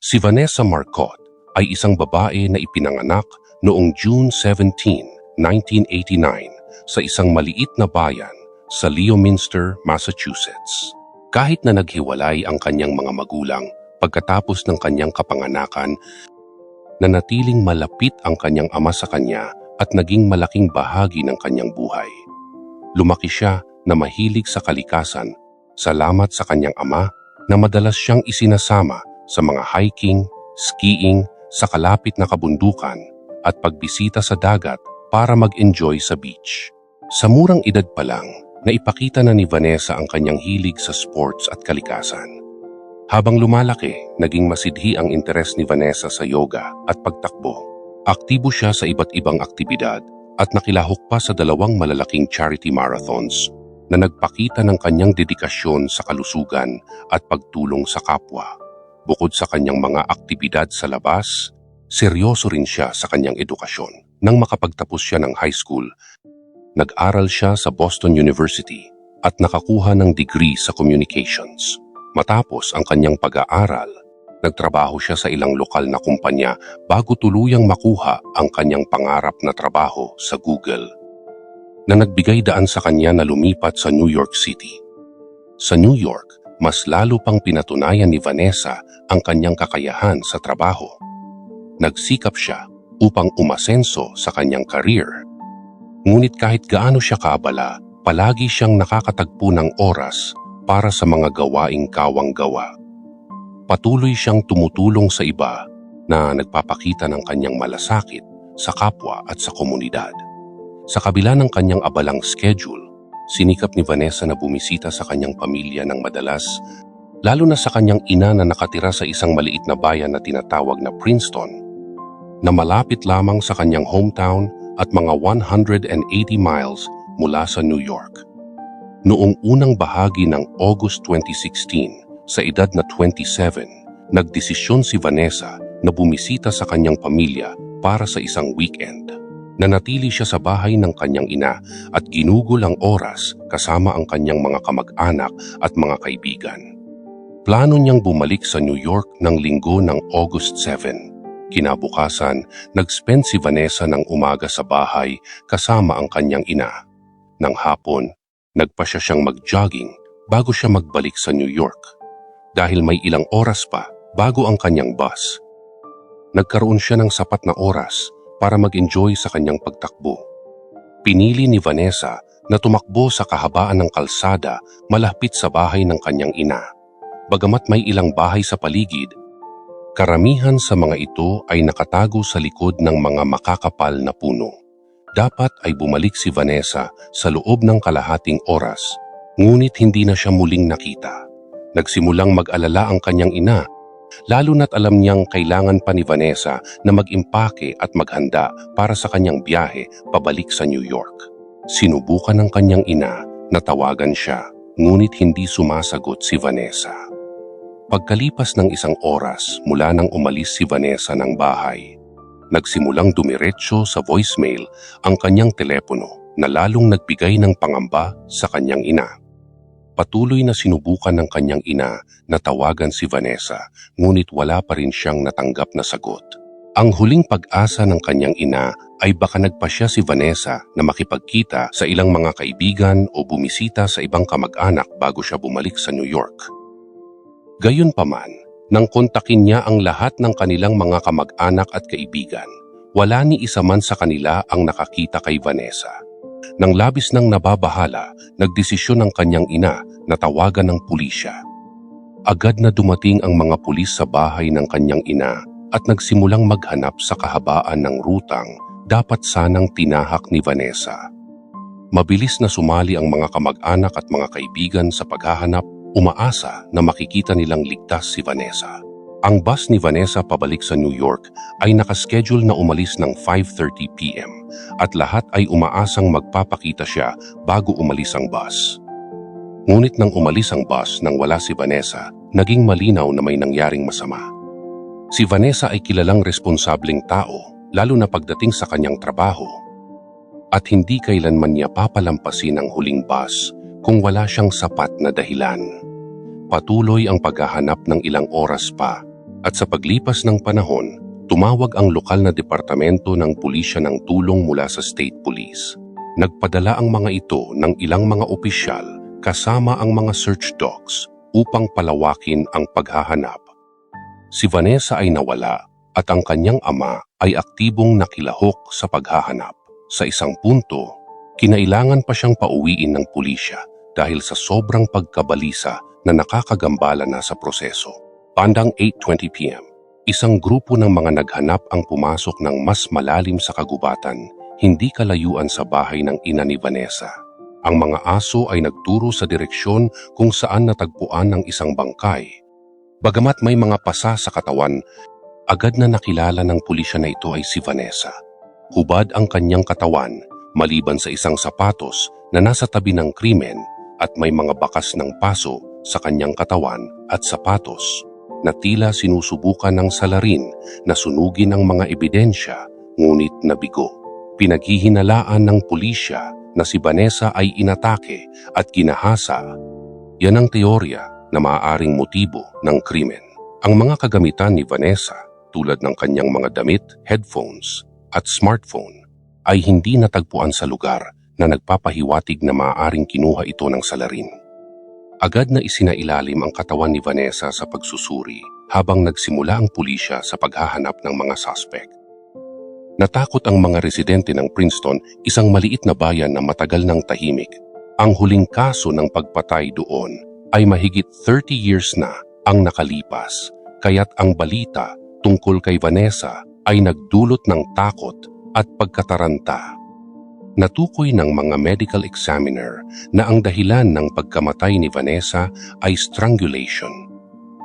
Si Vanessa Marcotte ay isang babae na ipinanganak noong June 17, 1989 sa isang maliit na bayan sa Leominster, Massachusetts. Kahit na naghiwalay ang kanyang mga magulang pagkatapos ng kanyang kapanganakan, nanatiling malapit ang kanyang ama sa kanya at naging malaking bahagi ng kanyang buhay. Lumaki siya na mahilig sa kalikasan salamat sa kanyang ama na madalas siyang isinasama sa mga hiking, skiing sa kalapit na kabundukan at pagbisita sa dagat para mag-enjoy sa beach. Sa murang edad pa lang, naipakita na ni Vanessa ang kanyang hilig sa sports at kalikasan. Habang lumalaki, naging masidhi ang interes ni Vanessa sa yoga at pagtakbo. Aktibo siya sa iba't ibang aktibidad at nakilahok pa sa dalawang malalaking charity marathons na nagpakita ng kanyang dedikasyon sa kalusugan at pagtulong sa kapwa. Bukod sa kanyang mga aktibidad sa labas, seryoso rin siya sa kanyang edukasyon. Nang makapagtapos siya ng high school, nag-aral siya sa Boston University at nakakuha ng degree sa communications. Matapos ang kanyang pag-aaral, nagtrabaho siya sa ilang lokal na kumpanya bago tuluyang makuha ang kanyang pangarap na trabaho sa Google na nagbigay daan sa kanya na lumipat sa New York City. Sa New York, mas lalo pang pinatunayan ni Vanessa ang kanyang kakayahan sa trabaho. Nagsikap siya upang umasenso sa kanyang career. Ngunit kahit gaano siya kaabala, palagi siyang nakakatagpo ng oras para sa mga gawaing kawang gawa. Patuloy siyang tumutulong sa iba na nagpapakita ng kanyang malasakit sa kapwa at sa komunidad. Sa kabila ng kanyang abalang schedule, sinikap ni Vanessa na bumisita sa kanyang pamilya ng madalas, lalo na sa kanyang ina na nakatira sa isang maliit na bayan na tinatawag na Princeton, na malapit lamang sa kanyang hometown at mga 180 miles mula sa New York. Noong unang bahagi ng August 2016, sa edad na 27, nagdesisyon si Vanessa na bumisita sa kanyang pamilya para sa isang weekend. Nanatili siya sa bahay ng kanyang ina at ginugol ang oras kasama ang kanyang mga kamag-anak at mga kaibigan. Plano niyang bumalik sa New York ng linggo ng August 7. Kinabukasan, nag-spend si Vanessa ng umaga sa bahay kasama ang kanyang ina. Nang hapon, nagpa siya siyang mag-jogging bago siya magbalik sa New York. Dahil may ilang oras pa bago ang kanyang bus. Nagkaroon siya ng sapat na oras para mag-enjoy sa kanyang pagtakbo. Pinili ni Vanessa na tumakbo sa kahabaan ng kalsada malapit sa bahay ng kanyang ina. Bagamat may ilang bahay sa paligid, karamihan sa mga ito ay nakatago sa likod ng mga makakapal na puno. Dapat ay bumalik si Vanessa sa loob ng kalahating oras, ngunit hindi na siya muling nakita. Nagsimulang mag-alala ang kanyang ina, lalo na't alam niyang kailangan pa ni Vanessa na mag-impake at maghanda para sa kanyang biyahe pabalik sa New York. Sinubukan ng kanyang ina na tawagan siya, ngunit hindi sumasagot si Vanessa. Pagkalipas ng isang oras mula nang umalis si Vanessa ng bahay, nagsimulang dumiretso sa voicemail ang kanyang telepono na lalong nagbigay ng pangamba sa kanyang ina. Patuloy na sinubukan ng kanyang ina na tawagan si Vanessa ngunit wala pa rin siyang natanggap na sagot. Ang huling pag-asa ng kanyang ina ay baka nagpasya si Vanessa na makipagkita sa ilang mga kaibigan o bumisita sa ibang kamag-anak bago siya bumalik sa New York. Gayunpaman, nang kontakin niya ang lahat ng kanilang mga kamag-anak at kaibigan, wala ni isa man sa kanila ang nakakita kay Vanessa. Nang labis nang nababahala, nagdesisyon ng kanyang ina na tawagan ng pulisya. Agad na dumating ang mga pulis sa bahay ng kanyang ina at nagsimulang maghanap sa kahabaan ng rutang dapat sanang tinahak ni Vanessa. Mabilis na sumali ang mga kamag-anak at mga kaibigan sa paghahanap umaasa na makikita nilang ligtas si Vanessa. Ang bus ni Vanessa pabalik sa New York ay nakaschedule na umalis ng 5.30pm at lahat ay umaasang magpapakita siya bago umalis ang bus. Ngunit nang umalis ang bus nang wala si Vanessa, naging malinaw na may nangyaring masama. Si Vanessa ay kilalang responsableng tao, lalo na pagdating sa kanyang trabaho. At hindi kailanman niya papalampasin ang huling bus kung wala siyang sapat na dahilan. Patuloy ang paghahanap ng ilang oras pa At sa paglipas ng panahon, tumawag ang lokal na departamento ng pulisya ng tulong mula sa state police. Nagpadala ang mga ito ng ilang mga opisyal kasama ang mga search dogs upang palawakin ang paghahanap. Si Vanessa ay nawala at ang kanyang ama ay aktibong nakilahok sa paghahanap. Sa isang punto, kinailangan pa siyang pauwiin ng pulisya dahil sa sobrang pagkabalisa na nakakagambala na sa proseso. Bandang 8.20pm, isang grupo ng mga naghanap ang pumasok ng mas malalim sa kagubatan, hindi kalayuan sa bahay ng ina ni Vanessa. Ang mga aso ay nagturo sa direksyon kung saan natagpuan ng isang bangkay. Bagamat may mga pasa sa katawan, agad na nakilala ng pulisya na ito ay si Vanessa. Hubad ang kanyang katawan maliban sa isang sapatos na nasa tabi ng krimen at may mga bakas ng paso sa kanyang katawan at sapatos na tila sinusubukan ng salarin na sunugin ang mga ebidensya ngunit nabigo. Pinaghihinalaan ng pulisya na si Vanessa ay inatake at ginahasa. Yan ang teorya na maaaring motibo ng krimen. Ang mga kagamitan ni Vanessa tulad ng kanyang mga damit, headphones at smartphone ay hindi natagpuan sa lugar na nagpapahiwatig na maaaring kinuha ito ng salarin. Agad na isinailalim ang katawan ni Vanessa sa pagsusuri habang nagsimula ang pulisya sa paghahanap ng mga suspect. Natakot ang mga residente ng Princeton, isang maliit na bayan na matagal ng tahimik. Ang huling kaso ng pagpatay doon ay mahigit 30 years na ang nakalipas, kaya't ang balita tungkol kay Vanessa ay nagdulot ng takot at pagkataranta. Natukoy ng mga medical examiner na ang dahilan ng pagkamatay ni Vanessa ay strangulation.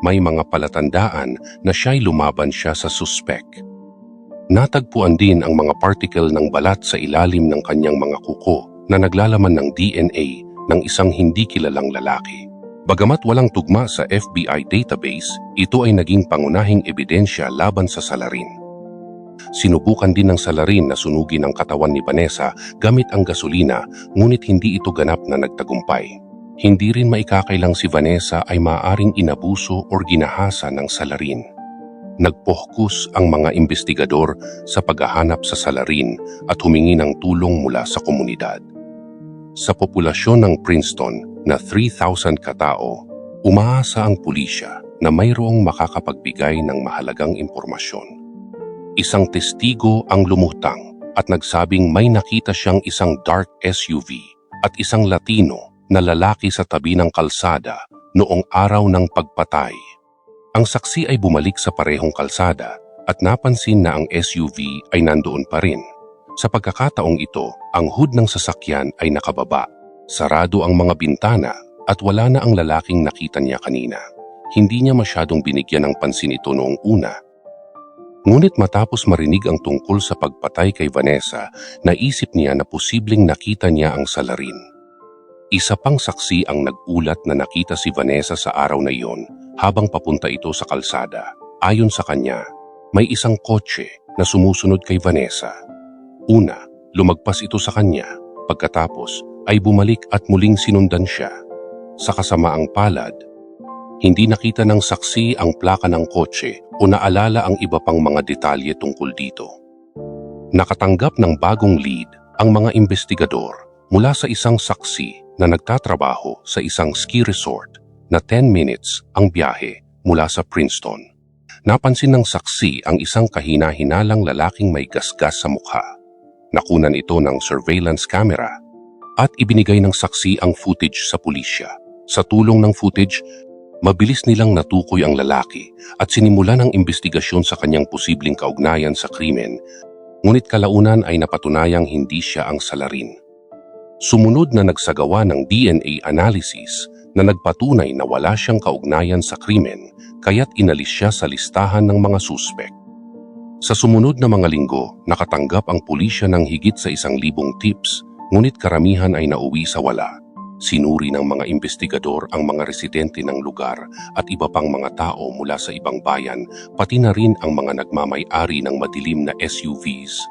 May mga palatandaan na siya'y lumaban siya sa suspect. Natagpuan din ang mga particle ng balat sa ilalim ng kanyang mga kuko na naglalaman ng DNA ng isang hindi kilalang lalaki. Bagamat walang tugma sa FBI database, ito ay naging pangunahing ebidensya laban sa salarin. Sinubukan din ng salarin na sunugin ang katawan ni Vanessa gamit ang gasolina ngunit hindi ito ganap na nagtagumpay. Hindi rin maikakailang si Vanessa ay maaring inabuso o ginahasa ng salarin nagpohkus ang mga investigador sa paghahanap sa salarin at humingi ng tulong mula sa komunidad. Sa populasyon ng Princeton na 3,000 katao, umaasa ang pulisya na mayroong makakapagbigay ng mahalagang impormasyon. Isang testigo ang lumutang at nagsabing may nakita siyang isang dark SUV at isang Latino na lalaki sa tabi ng kalsada noong araw ng pagpatay. Ang saksi ay bumalik sa parehong kalsada at napansin na ang SUV ay nandoon pa rin. Sa pagkakataong ito, ang hood ng sasakyan ay nakababa. Sarado ang mga bintana at wala na ang lalaking nakita niya kanina. Hindi niya masyadong binigyan ng pansin ito noong una. Ngunit matapos marinig ang tungkol sa pagpatay kay Vanessa, naisip niya na posibleng nakita niya ang salarin. Isa pang saksi ang nagulat na nakita si Vanessa sa araw na iyon habang papunta ito sa kalsada. Ayon sa kanya, may isang kotse na sumusunod kay Vanessa. Una, lumagpas ito sa kanya. Pagkatapos ay bumalik at muling sinundan siya. Sa kasamaang palad, hindi nakita ng saksi ang plaka ng kotse o naalala ang iba pang mga detalye tungkol dito. Nakatanggap ng bagong lead ang mga investigador mula sa isang saksi na nagtatrabaho sa isang ski resort na 10 minutes ang biyahe mula sa Princeton. Napansin ng saksi ang isang kahina-hinalang lalaking may gasgas sa mukha. Nakunan ito ng surveillance camera at ibinigay ng saksi ang footage sa pulisya. Sa tulong ng footage, mabilis nilang natukoy ang lalaki at sinimulan ang investigasyon sa kanyang posibleng kaugnayan sa krimen, ngunit kalaunan ay napatunayang hindi siya ang salarin. Sumunod na nagsagawa ng DNA analysis na nagpatunay na wala siyang kaugnayan sa krimen kaya't inalis siya sa listahan ng mga suspek. Sa sumunod na mga linggo, nakatanggap ang pulisya ng higit sa isang libong tips ngunit karamihan ay nauwi sa wala. Sinuri ng mga investigador ang mga residente ng lugar at iba pang mga tao mula sa ibang bayan, pati na rin ang mga nagmamay-ari ng madilim na SUVs.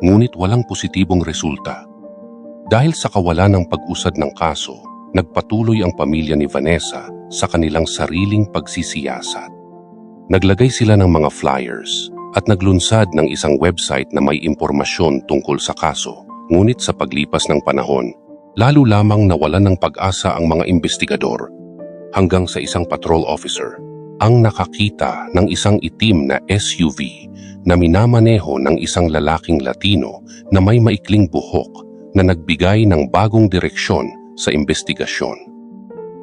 Ngunit walang positibong resulta. Dahil sa kawalan ng pag-usad ng kaso, nagpatuloy ang pamilya ni Vanessa sa kanilang sariling pagsisiyasat. Naglagay sila ng mga flyers at naglunsad ng isang website na may impormasyon tungkol sa kaso. Ngunit sa paglipas ng panahon, lalo lamang nawalan ng pag-asa ang mga investigador hanggang sa isang patrol officer ang nakakita ng isang itim na SUV na minamaneho ng isang lalaking Latino na may maikling buhok na nagbigay ng bagong direksyon sa investigasyon.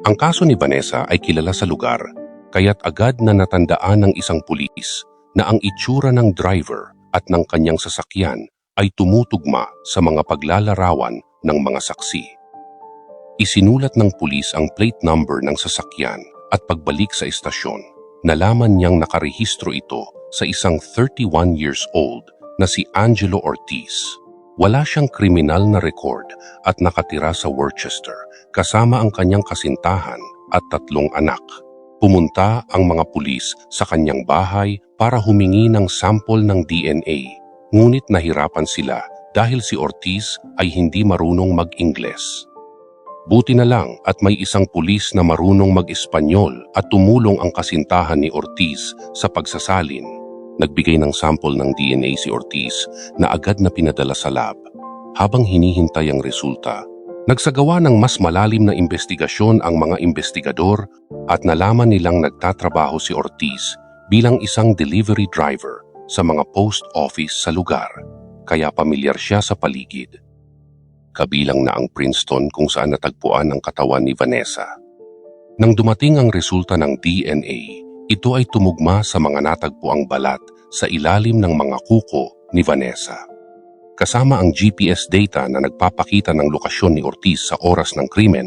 Ang kaso ni Vanessa ay kilala sa lugar kaya't agad na natandaan ng isang pulis na ang itsura ng driver at ng kanyang sasakyan ay tumutugma sa mga paglalarawan ng mga saksi. Isinulat ng pulis ang plate number ng sasakyan at pagbalik sa istasyon, nalaman niyang nakarehistro ito sa isang 31 years old na si Angelo Ortiz. Wala siyang kriminal na record at nakatira sa Worcester kasama ang kanyang kasintahan at tatlong anak. Pumunta ang mga pulis sa kanyang bahay para humingi ng sample ng DNA. Ngunit nahirapan sila dahil si Ortiz ay hindi marunong mag-Ingles. Buti na lang at may isang pulis na marunong mag-Espanyol at tumulong ang kasintahan ni Ortiz sa pagsasalin. Nagbigay ng sample ng DNA si Ortiz na agad na pinadala sa lab. Habang hinihintay ang resulta, nagsagawa ng mas malalim na investigasyon ang mga investigador at nalaman nilang nagtatrabaho si Ortiz bilang isang delivery driver sa mga post office sa lugar, kaya pamilyar siya sa paligid. Kabilang na ang Princeton kung saan natagpuan ang katawan ni Vanessa. Nang dumating ang resulta ng DNA, ito ay tumugma sa mga natagpuang balat sa ilalim ng mga kuko ni Vanessa. Kasama ang GPS data na nagpapakita ng lokasyon ni Ortiz sa oras ng krimen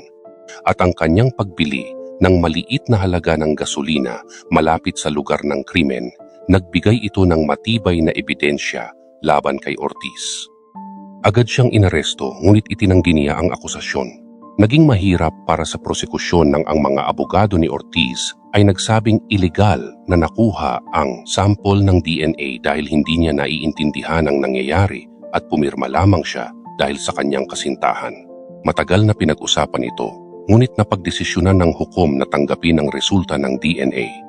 at ang kanyang pagbili ng maliit na halaga ng gasolina malapit sa lugar ng krimen, nagbigay ito ng matibay na ebidensya laban kay Ortiz. Agad siyang inaresto ngunit itinanggi niya ang akusasyon. Naging mahirap para sa prosekusyon ng ang mga abogado ni Ortiz ay nagsabing ilegal na nakuha ang sample ng DNA dahil hindi niya naiintindihan ang nangyayari at pumirma lamang siya dahil sa kanyang kasintahan. Matagal na pinag-usapan ito, ngunit napagdesisyonan ng hukom na tanggapin ang resulta ng DNA.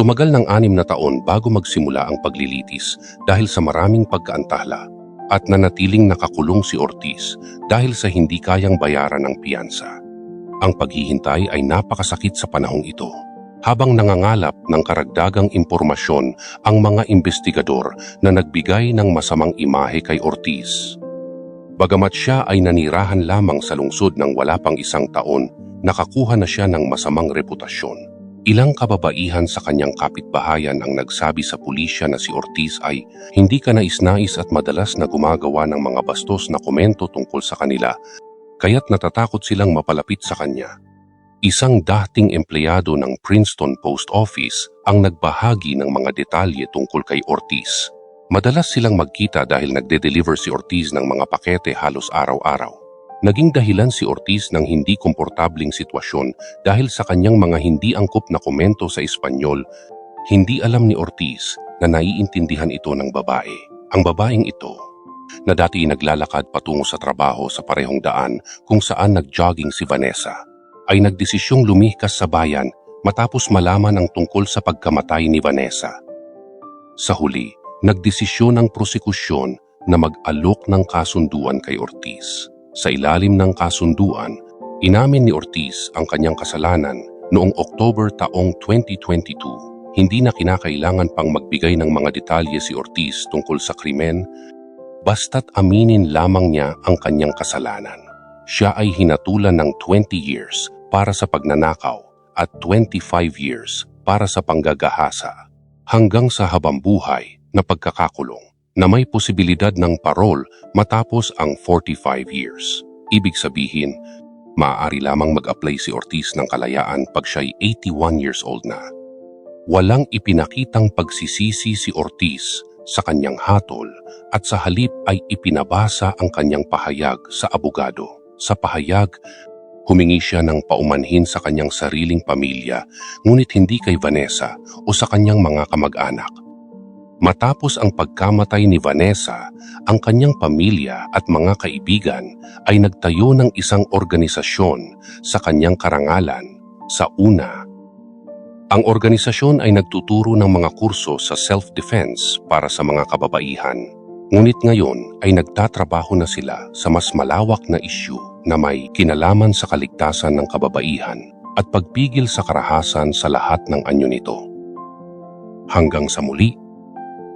Tumagal ng anim na taon bago magsimula ang paglilitis dahil sa maraming pagkaantala at nanatiling nakakulong si Ortiz dahil sa hindi kayang bayaran ng piyansa. Ang paghihintay ay napakasakit sa panahong ito. Habang nangangalap ng karagdagang impormasyon ang mga investigador na nagbigay ng masamang imahe kay Ortiz. Bagamat siya ay nanirahan lamang sa lungsod ng wala pang isang taon, nakakuha na siya ng masamang reputasyon. Ilang kababaihan sa kanyang kapitbahayan ang nagsabi sa pulisya na si Ortiz ay hindi ka nais-nais at madalas na gumagawa ng mga bastos na komento tungkol sa kanila, kaya't natatakot silang mapalapit sa kanya. Isang dating empleyado ng Princeton Post Office ang nagbahagi ng mga detalye tungkol kay Ortiz. Madalas silang magkita dahil nagde-deliver si Ortiz ng mga pakete halos araw-araw. Naging dahilan si Ortiz ng hindi komportabling sitwasyon dahil sa kanyang mga hindi angkop na komento sa Espanyol. Hindi alam ni Ortiz na naiintindihan ito ng babae. Ang babaeng ito, na dati naglalakad patungo sa trabaho sa parehong daan kung saan nagjogging si Vanessa, ay nagdesisyong lumikas sa bayan matapos malaman ang tungkol sa pagkamatay ni Vanessa. Sa huli, nagdesisyon ang prosekusyon na mag-alok ng kasunduan kay Ortiz. Sa ilalim ng kasunduan, inamin ni Ortiz ang kanyang kasalanan noong October taong 2022. Hindi na kinakailangan pang magbigay ng mga detalye si Ortiz tungkol sa krimen, basta't aminin lamang niya ang kanyang kasalanan. Siya ay hinatulan ng 20 years para sa pagnanakaw at 25 years para sa panggagahasa hanggang sa habambuhay na pagkakakulong na may posibilidad ng parol matapos ang 45 years. Ibig sabihin, maaari lamang mag-apply si Ortiz ng kalayaan pag siya'y 81 years old na. Walang ipinakitang pagsisisi si Ortiz sa kanyang hatol at sa halip ay ipinabasa ang kanyang pahayag sa abogado. Sa pahayag, humingi siya ng paumanhin sa kanyang sariling pamilya ngunit hindi kay Vanessa o sa kanyang mga kamag-anak Matapos ang pagkamatay ni Vanessa, ang kanyang pamilya at mga kaibigan ay nagtayo ng isang organisasyon sa kanyang karangalan. Sa una, Ang organisasyon ay nagtuturo ng mga kurso sa self-defense para sa mga kababaihan. Ngunit ngayon ay nagtatrabaho na sila sa mas malawak na isyu na may kinalaman sa kaligtasan ng kababaihan at pagpigil sa karahasan sa lahat ng anyo nito. Hanggang sa muli,